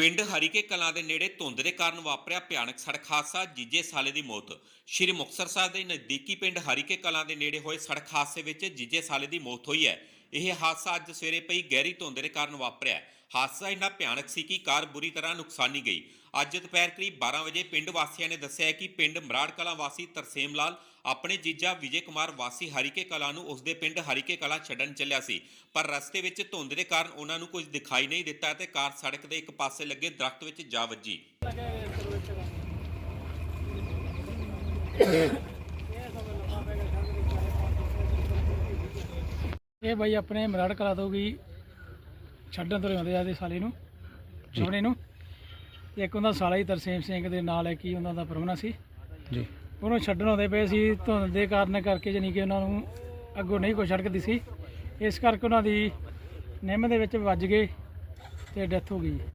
ਪਿੰਡ ਹਰੀਕੇ ਕਲਾਂ ਦੇ ਨੇੜੇ ਧੁੰਦ ਦੇ ਕਾਰਨ ਵਾਪਰਿਆ ਭਿਆਨਕ ਸੜਕ ਹਾਦਸਾ, ਜੀਜੇ ਸਾਲੇ ਦੀ ਮੌਤ। ਸ਼੍ਰੀ ਮੁਕਤਸਰ ਸਾਹਿਬ ਦੇ ਨਜ਼ਦੀਕੀ ਪਿੰਡ ਹਰੀਕੇ ਕਲਾਂ ਦੇ ਨੇੜੇ ਹੋਏ ਸੜਕ ਹਾਦਸੇ ਵਿੱਚ ਜੀਜੇ ਸਾਲੇ ਦੀ ਮੌਤ ਹੋਈ ਹੈ। ਇਹ ਹਾਦਸਾ ਅੱਜ ਸਵੇਰੇ ਪਈ ਗਹਿਰੀ ਧੁੰਦ ਦੇ ਕਾਰਨ ਵਾਪਰਿਆ ਹਾਦਸਾ ਇੰਨਾ ਭਿਆਨਕ ਸੀ ਕਿ ਕਾਰ ਬੁਰੀ ਤਰ੍ਹਾਂ ਨੁਕਸਾਨੀ ਗਈ। ਅੱਜ ਦੁਪਹਿਰ ਕਰੀਬ 12 ਵਜੇ ਪਿੰਡ ਵਾਸੀਆਂ ਨੇ ਦੱਸਿਆ ਕਿ ਪਿੰਡ ਮਰਾੜ ਕਲਾਂ ਵਾਸੀ ਤਰਸੇਮ ਲਾਲ, ਆਪਣੇ ਜੀਜਾ ਵਿਜੇ ਕੁਮਾਰ ਵਾਸੀ ਹਰੀਕੇ ਕਲਾਂ ਨੂੰ ਉਸਦੇ ਪਿੰਡ ਹਰੀਕੇ ਕਲਾਂ ਛੱਡਣ ਚੱਲਿਆ ਸੀ। ਪਰ ਰਸਤੇ ਵਿੱਚ ਧੁੰਦ ਦੇ ਕਾਰਨ ਉਹਨਾਂ ਨੂੰ ਕੁਝ ਦਿਖਾਈ ਨਹੀਂ ਦਿੱਤਾ ਤੇ ਕਾਰ ਸੜਕ ਦੇ ਇੱਕ ਪਾਸੇ ਲੱਗੇ ਦਰਖਤ ਵਿੱਚ ਜਾ ਵੱਜੀ। ਇਹ ਬਾਈ ਆਪਣੇ ਮਰਾੜ ਤੋਂ ਵੀ ਛੱਡਣ ਤੋਂ ਆਉਂਦੇ ਆ ਦੇ ਸਾਲੇ ਨੂੰ ਸੋਹਣੇ ਨੂੰ। ਇੱਕ ਉਹਦਾ ਸਾਲਾ ਹੀ ਤਰਸੇਮ ਸਿੰਘ ਦੇ ਨਾਲ ਹੈ ਕੀ ਉਹਨਾਂ ਦਾ ਪਰਮਨਾ ਸੀ। ਜੀ। ਉਹਨੂੰ ਛੱਡਣ ਆਉਂਦੇ ਪਏ ਸੀ ਧੁੰਦ ਦੇ ਕਾਰਨ ਕਰਕੇ ਜਾਣੀ ਕਿ ਉਹਨਾਂ ਨੂੰ ਅੱਗੋਂ ਨਹੀਂ ਕੋਈ ਸੜਕ ਦਿਸੀ ਇਸ ਕਰਕੇ ਉਹਨਾਂ ਦੀ ਨਿੰਮ ਦੇ ਵਿੱਚ ਵੱਜ ਗਏ ਤੇ ਡੈਥ ਹੋ ਗਈ।